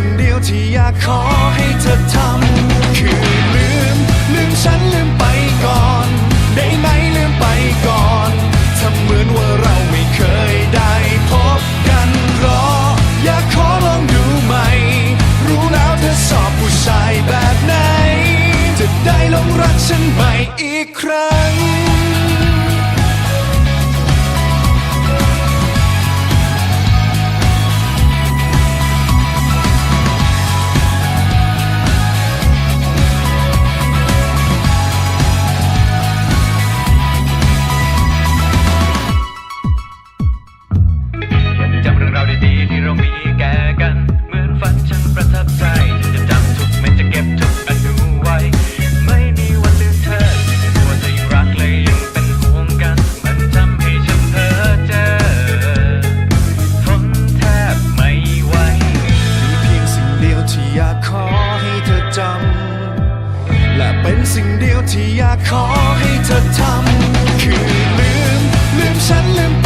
สิ่งเดียวที่อยากขอให้เธอทำคือลืม ลืมฉันลืมไปก่อน ได้ไหมลืมไปก่อนทำเหมือนว่าเราไม่เคยได้พบกันรอ อยากขอลองดูไหม่ รู้แล้วเธอสอบผู้ชายแบบไหน จะได้ลงรักฉันใหม่อีกครั้ง เรามีแก่กัน เหมือนฝันฉันประทับใจ จะจำทุกเม็ดจะเก็บทุกอนุไว้ ไม่มีวันลืมเธอตัวเธอยังรักเลยยังเป็นห่วงกัน มันทำให้ฉันเพ้อเจอทนแทบไม่ไหวมีเพียงสิ่งเดียวที่อยากขอให้เธอจำ และเป็นสิ่งเดียวที่อยากขอให้เธอทำ คือลืม ลืมฉันลืม